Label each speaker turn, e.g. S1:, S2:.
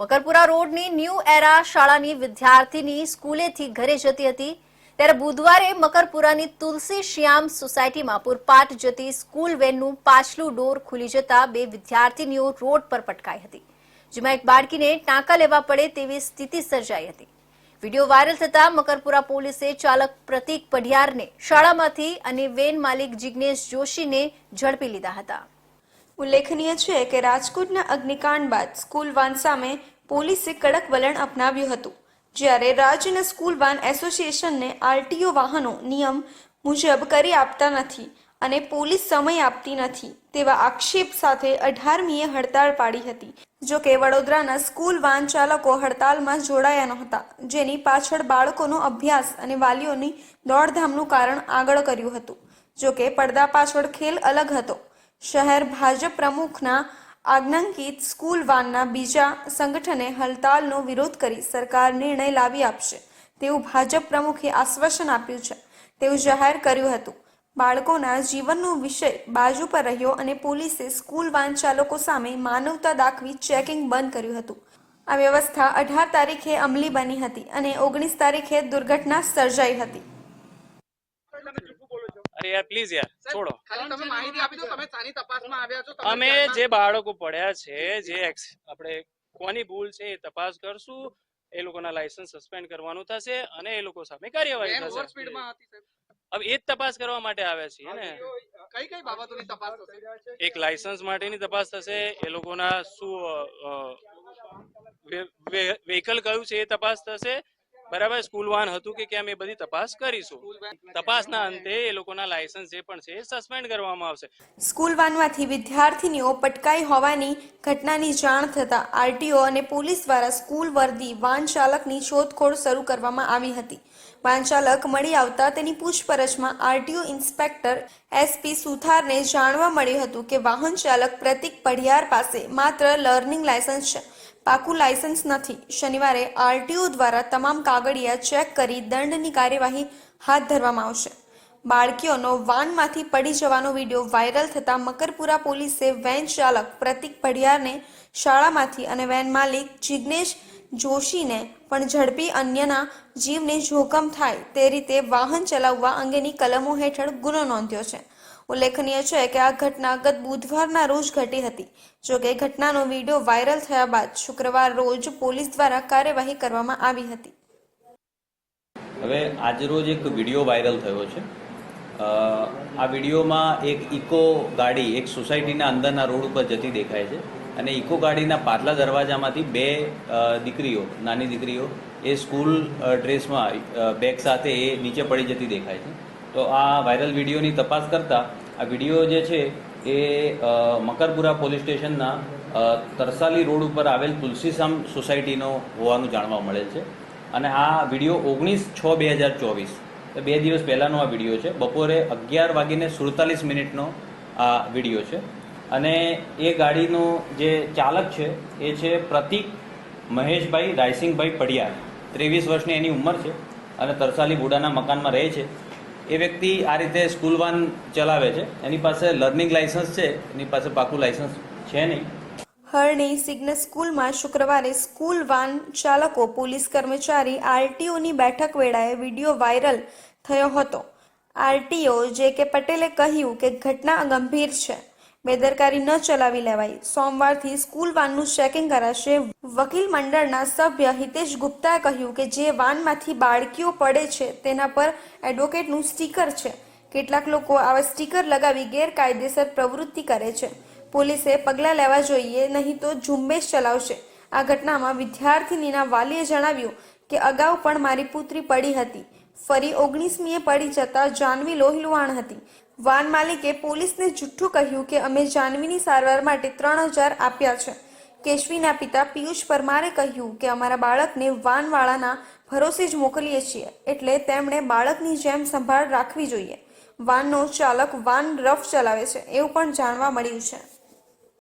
S1: મકરપુરા રોડની ન્યૂ એરા શાળાની વિદ્યાર્થીની સ્કૂલેથી ઘરે જતી હતી. ત્યારે બુધવારે મકરપુરાની તુલસી શ્યામ સોસાયટીમાં પૂરપાટ જતી સ્કૂલ વેનનું પાછલું ડોર ખુલી જતા બે વિદ્યાર્થીનીઓ રોડ પર પટકાઈ હતી, જેમાં એક બાળકીને ટાંકા લેવા પડે તેવી સ્થિતિ સર્જાઈ હતી. વીડિયો વાયરલ થતા મકરપુરા પોલીસે ચાલક પ્રતીક પઢિયારને શાળામાંથી અને વેન માલિક જિગ્નેશ જોશીને ઝડપી લીધા હતા.
S2: ઉલ્લેખનીય છે કે રાજકોટના અગ્નિકાંડ બાદ સ્કૂલ વાન સામે પોલીસે કડક વલણ અપનાવ્યું હતું, જ્યારે રાજ્યના સ્કૂલ વાન એસોસિએશનને આરટીઓ વાહનો નિયમ મુજબ કરી આપતા નથી અને પોલીસ સમય આપતી નથી તેવા આક્ષેપ સાથે અઢારમીએ હડતાળ પાડી હતી, જો કે વડોદરાના સ્કૂલ વાન ચાલકો હડતાલમાં જોડાયા નહોતા, જેની પાછળ બાળકોનો અભ્યાસ અને વાલીઓની દોડધામનું કારણ આગળ કર્યું હતું, જો કે પડદા પાછળ ખેલ અલગ હતો શહેર ભાજપ પ્રમુખના આજ્ઞાંકિત સ્કૂલ વાનના બીજા સંગઠને હડતાલનો વિરોધ કરી સરકાર નિર્ણય લાવી આપશે. તેવું ભાજપ પ્રમુખે આશ્વાસન આપ્યું છે. તેવું જાહેર કર્યું હતું. બાળકોના જીવનનો વિષય બાજુ પર રહ્યો અને પોલીસે સ્કૂલ વાન ચાલકો સામે માનવતા દાખવી ચેકિંગ બંધ કર્યું હતું. આ વ્યવસ્થા અઢાર તારીખે અમલી બની હતી અને ઓગણીસ તારીખે દુર્ઘટના સર્જાઈ હતી.
S3: અરે યાર પ્લીઝ યાર છોડો.
S4: ખાલી તમે માહિતી આપી દો તમે સાની તપાસમાં આવ્યા છો
S3: અમે જે બાળકો પડ્યા છે જે આપણે કોની ભૂલ છે એ તપાસ કરશું. એ લોકોના લાયસન્સ સસ્પેન્ડ કરવાનું થશે અને એ લોકો સામે કાર્યવાહી થશે.
S4: સ્પીડમાં હતી સાહેબ.
S3: હવે એ જ તપાસ કરવા માટે આવ્યા છીએ ને?
S4: કઈ કઈ બાબતોની તપાસ થશે?
S3: એક લાયસન્સ માટેની તપાસ થશે એ લોકોના શું વ્હીકલ કયું છે એ તપાસ થશે બરાબર? સ્કૂલ વાન હતું કે કેમ એ બધી તપાસ કરીશું. તપાસના અંતે એ લોકોના લાયસન્સ જે પણ છે સસ્પેન્ડ કરવામાં આવશે.
S2: સ્કૂલ વાનમાંથી વિદ્યાર્થીનીઓ પટકાઈ હોવાની ઘટનાની જાણ થતાં આરટીઓ અને પોલીસ દ્વારા સ્કૂલ વર્દી વાન ચાલકની શોધખોળ શરૂ કરવામાં આવી હતી. વાન ચાલક મળી આવતા તેની પૂછપરછમાં આરટીઓ ઇન્સ્પેક્ટર એસપી સુથારને જાણવા મળ્યું હતું કે વાહન ચાલક પ્રતિક પઢિયાર પાસે માત્ર લર્નિંગ લાયસન્સ છે. પાકું લાયસન્સ નથી. શનિવારે આરટીઓ દ્વારા તમામ કાગળિયા ચેક કરી દંડની કાર્યવાહી હાથ ધરવામાં આવશે. બાળકીઓનો વાનમાંથી પડી જવાનો વીડિયો વાયરલ થતાં મકરપુરા પોલીસે વેન ચાલક પ્રતિક પઢિયારને શાળામાંથી અને વેન માલિક જિગ્નેશ જોશીને પણ ઝડપી અન્યના જીવને જોખમ થાય તે રીતે વાહન ચલાવવા અંગેની કલમો હેઠળ ગુનો નોંધ્યો છે. ઉલ્લેખનીય છે કે આ ઘટના ગત બુધવારના રોજ ઘટી હતી. જો કે ઘટનાનો વીડિયો વાયરલ થયા બાદ શુક્રવાર રોજ પોલીસ દ્વારા કાર્યવાહી કરવામાં આવી હતી.
S5: હવે આજરોજ એક વીડિયો વાયરલ થયો છે. આ વિડીયોમાં એક ઇકો ગાડી એક સોસાયટીના અંદરના રોડ ઉપર જતી દેખાય છે અને ઇકો ગાડીના પાછલા દરવાજામાંથી બે દીકરીઓ, નાની દીકરીઓ એ સ્કૂલ ડ્રેસમાં બેગ સાથે એ નીચે પડી જતી દેખાય છે. તો આ વાયરલ વિડીયોની તપાસ કરતાં આ વીડિયો જે છે એ મકરપુરા પોલીસ સ્ટેશનના તરસાલી રોડ ઉપર આવેલ તુલસીસામ સોસાયટીનો હોવાનું જાણવા મળેલ છે. અને આ વીડિયો ઓગણીસ છ બે હજાર ચોવીસ. બે દિવસ પહેલાંનો આ વીડિયો છે. બપોરે અગિયાર વાગીને સુડતાલીસ મિનિટનો આ વીડિયો છે. અને એ ગાડીનો જે ચાલક છે, એ છે પ્રતિક મહેશભાઈ રાયસિંગભાઈ પડિયાર ત્રેવીસ વર્ષની એની ઉંમર છે અને તરસાલી બુડાના મકાનમાં રહે છે. એ વ્યક્તિ આ રીતે સ્કૂલ વાન ચલાવે છે. એની પાસે લર્નિંગ લાયસન્સ છે. એની પાસે પાકું લાયસન્સ છે નહીં.
S2: હરણી સિગ્નલ સ્કૂલમાં શુક્રવારે સ્કૂલ વાન ચાલકો, પોલીસ કર્મચારી, આરટીઓની બેઠક વેળાએ વીડિયો વાયરલ થયો હતો. આરટીઓ જે કે પટેલે કહ્યું કે ઘટના ગંભીર છે. બેદરકારી ન ચલાવી લેવાય. સોમવારથી સ્કૂલ વાનનું ચેકિંગ કરાશે. વકીલ મંડળના સભ્ય હિતેશ ગુપ્તાએ કહ્યું કે જે વાનમાંથી બાળકીઓ પડે છે, તેના પર એડવોકેટનું સ્ટીકર છે. કેટલાક લોકો આવા સ્ટીકર લગાવી ગેરકાયદેસર પ્રવૃત્તિ કરે છે. પોલીસે પગલાં લેવા જોઈએ, નહીં તો ઝુંબેશ ચલાવશે. આ ઘટનામાં વિદ્યાર્થિનીના વાલીએ જણાવ્યું કે અગાઉ પણ મારી પુત્રી પડી હતી. ફરી ઓગણીસમીએ પડી જતા જાનવી લોહીલુહાણ હતી. વાન માલિકે પોલીસને જુઠ્ઠું કહ્યું કે અમે જાનવીની સારવાર માટે ત્રણ હજાર આપ્યા છે. કેશવીના પિતા પિયુષ પરમારે કહ્યું કે અમારા બાળકને વાનવાળાના ભરોસે જ મોકલીએ છીએ, એટલે તેમણે બાળકની જેમ સંભાળ રાખવી જોઈએ. વાનનો ચાલક વાન રફ ચલાવે છે, એવું પણ જાણવા મળ્યું છે.